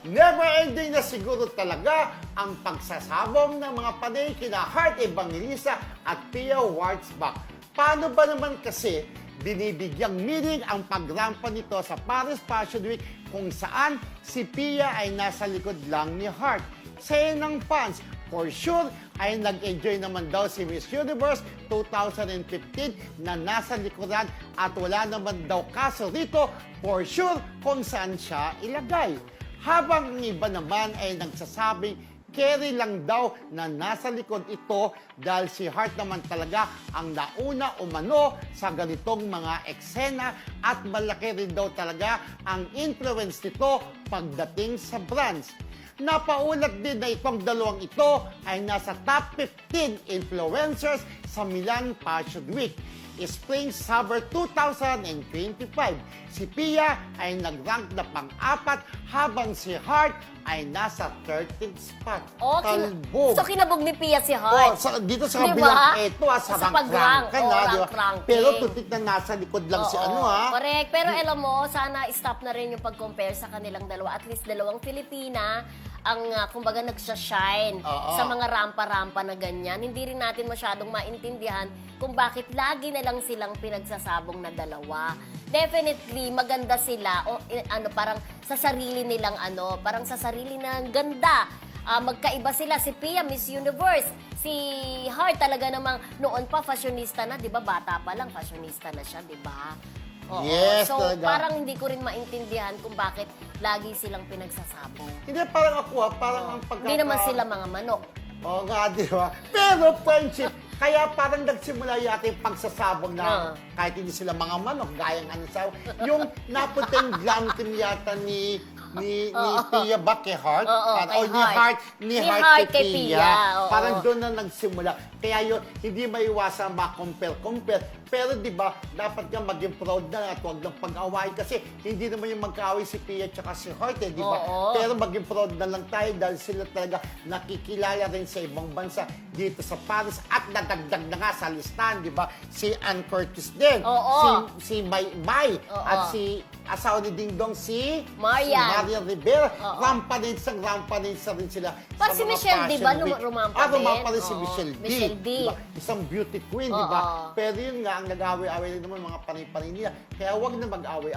Never ending na siguro talaga ang pagsasabong ng mga panay kina Heart Evangelista at Pia Wurzbach. Paano ba naman kasi binibigyang meaning ang pagrampa nito sa Paris Fashion Week kung saan si Pia ay nasa likod lang ni Heart? Say ng fans, for sure ay nag-enjoy naman daw si Miss Universe 2015 na nasa likuran at wala naman daw kaso rito for sure kung saan siya ilagay. Habang ang iba naman ay nagsasabing carry lang daw na nasa likod ito dahil si Hart naman talaga ang nauna umano sa ganitong mga eksena at malaki rin daw talaga ang influence nito pagdating sa brands. Napaulat din na itong dalawang ito ay nasa top 15 influencers sa Milan Fashion Week. Spring Summer 2025. Si Pia ay nag-rank na pang-apat habang si Hart ay nasa 13th spot. Oh, Talbog. so kinabog ni Pia si Oh, Heart. sa, dito sa Di kabilang, eto ah, sa, Sa rank pag-rank, rank oh, na, rank-ranking. Pero tutik na nasa likod lang si Oo, ano ha. Correct. Pero alam mo, sana stop na rin yung pag-compare sa kanilang dalawa. At least dalawang Filipina ang, uh, kumbaga, nagsashine Oo. sa mga rampa-rampa na ganyan. Hindi rin natin masyadong maintindihan kung bakit lagi na lang silang pinagsasabong na dalawa. Definitely, maganda sila. O, eh, ano, parang sa sarili nilang ano, parang sa sarili ng ganda. Ah, magkaiba sila. Si Pia, Miss Universe. Si Hart talaga namang noon pa fashionista na, 'di ba? Bata pa lang fashionista na siya, 'di ba? Oo. Yes, so, talaga. parang hindi ko rin maintindihan kung bakit lagi silang pinagsasabong. Hindi, parang ako ha, parang ang pagkaka... Hindi naman sila mga manok. Oo nga, di ba? Pero friendship, kaya parang nagsimula yata yung pagsasabog na Ah. kahit hindi sila mga manok, gayang ano sa... Yung napunta yung glam team yata ni ni, ni Pia ba kay Hart? Oo, Parang- kay o ni. Hart, ni, Ni Hart kay, Pia. Oo. Parang doon na nagsimula. Kaya yun, hindi maiwasan ma-compare-compare. Pero di ba, dapat nga maging proud na at huwag ng pag-away kasi hindi naman yung magkaaway si Pia at si Hart eh, di ba? Oo. Pero maging proud na lang tayo dahil sila talaga nakikilala rin sa ibang bansa dito sa Paris at nadagdag na nga sa listahan, di ba? Si Ann Curtis din, Oo. si, si Mai, Mai Oo. at si asawa ni Ding Dong si Marian. si Marian Rivera. Oo. Rampaninsa, rampaninsa rin sila sa si Michelle, fashion ba, week. rumampa ah, din? rumampa rin si. Michelle D. Michelle D. Di ba? Isang beauty queen, di ba? Pero yun nga, ang nag-away-away naman mga panay-panay nila. Kaya wag na mag-away.